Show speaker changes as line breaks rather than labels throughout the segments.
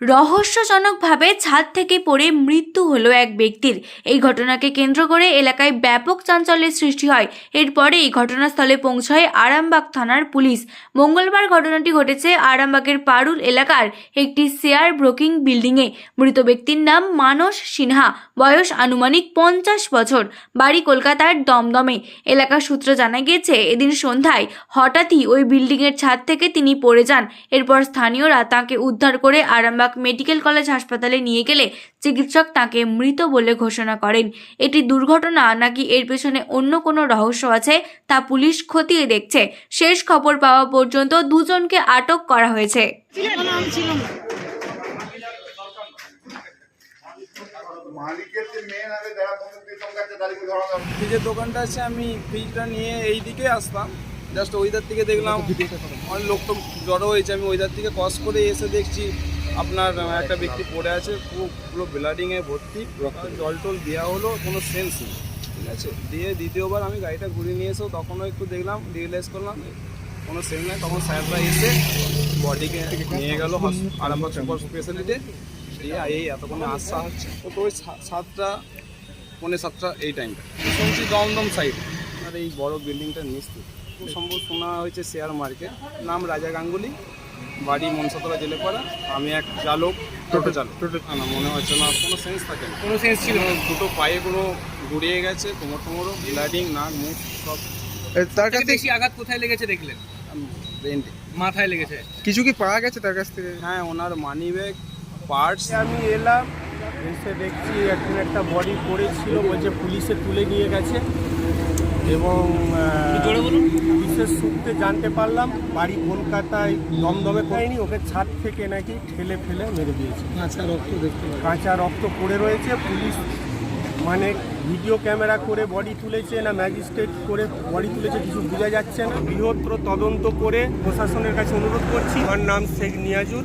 রহস্যজনকভাবে ছাদ থেকে পড়ে মৃত্যু হলো এক ব্যক্তির। এই ঘটনাকে কেন্দ্র করে এলাকায় ব্যাপক চাঞ্চল্যের সৃষ্টি হয়। এরপরে এই ঘটনাস্থলে পৌঁছায় আরামবাগ থানার পুলিশ। মঙ্গলবার ঘটনাটি ঘটেছে আরামবাগের পারুল এলাকার একটি শেয়ার ব্রোকিং বিল্ডিংয়ে। মৃত ব্যক্তির নাম মানস সিনহা, বয়স আনুমানিক পঞ্চাশ বছর। বাড়ি কলকাতার দমদমে। এলাকার সূত্র জানা গিয়েছে, এদিন সন্ধ্যায় হঠাৎই ওই বিল্ডিংয়ের ছাদ থেকে তিনি পড়ে যান। এরপর স্থানীয়রা তাঁকে উদ্ধার করে আরামবাগ মেডিকেল কলেজ হাসপাতালে নিয়ে গেলে চিকিৎসক তাকে মৃত বলে ঘোষণা করেন। এটি দুর্ঘটনা নাকি এর পেছনে অন্য কোনো রহস্য আছে তা পুলিশ খতিয়ে দেখছে। শেষ খবর পাওয়া পর্যন্ত দুজনকে আটক করা হয়েছে।
ফ্রিজের দোকানটা আছে, আমি ফ্রিজটা নিয়ে এই দিকে আসতাম জাস্ট ওইদার থেকে দেখলাম, অনেক লোক তো জড়ো হয়েছে। আমি ওইদার থেকে ক্রস করে এসে দেখছি আপনার একটা ব্যক্তি পড়ে আছে, পুরো ব্লাডিংয়ে ভর্তি জল টল দেওয়া হলো, কোনো সেন্স নেই, ঠিক আছে? দিয়ে দ্বিতীয়বার আমি গাড়িটা ঘুরিয়ে নিয়ে এসেও তখনও একটু দেখলাম রিয়েলাইজ করলাম, কোনো সেন্স নেই, তখন স্যাররা এসে বডিকে নিয়ে গেল আরামবাগ সুপার স্পেশালিটি দিয়ে এই এতক্ষণে আসা হচ্ছে তো ওই সাতটা, পৌনে সাতটা এই টাইমটা শুনছি দমদম সাইড আর এই বড় বিল্ডিংটা নিচে খুব সম্ভব শোনা হয়েছে শেয়ার মার্কেট নাম রাজা গাঙ্গুলি। বাড়ি মনসাতলা জেলেপাড়া আমি এক চালক টোটো চালক। টোটো না মনে হচ্ছে না কোনো সেন্স থাকে না। কোনো সেন্স ছিল না। দুটো পায়ে পুরো গুড়িয়ে গেছে কোমর টোমরও ব্লাডিং নাক মুখ সব।
তার কাছ থেকে
বেশি আঘাত কোথায় লেগেছে দেখলেন?
ব্রেনটে
মাথায় লেগেছে।
কিছু কি পাওয়া গেছে তার কাছ থেকে?
হ্যাঁ ওনার মানি ব্যাগ পার্টস
আমি এলাম এসে দেখছি এখন একটা বডি পড়েছিল বলছে পুলিশে তুলে নিয়ে গেছে। এবং বিশেষ সূত্রে জানতে পারলাম বাড়ি কলকাতায় দমদমে পাইনি ওকে ছাদ থেকে নাকি ঠেলে ফেলে মেরে দিয়েছে। কাঁচা রক্ত দেখতে কাঁচা রক্ত পড়ে রয়েছে পুলিশ মানে ভিডিও ক্যামেরা করে বডি তুলেছে না ম্যাজিস্ট্রেট করে বডি তুলেছে কিছু বোঝা যাচ্ছে না। বৃহত্তর তদন্ত করে প্রশাসনের কাছে অনুরোধ করছি। আমার নাম শেখ নিয়াজুল।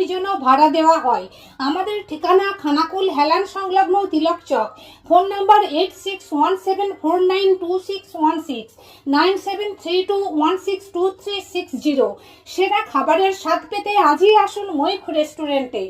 অনুষ্ঠানের জন্য ভাড়া দেওয়া হয়। আমাদের ঠিকানা খানাকুল হেলান সংলগ্ন Tilak Chak. Phone number eight six one seven four nine two six one six, nine seven three two one six two three six zero. সেরা খাবারের স্বাদ পেতে আজই আসুন মৈখ রেস্টুরেন্টে।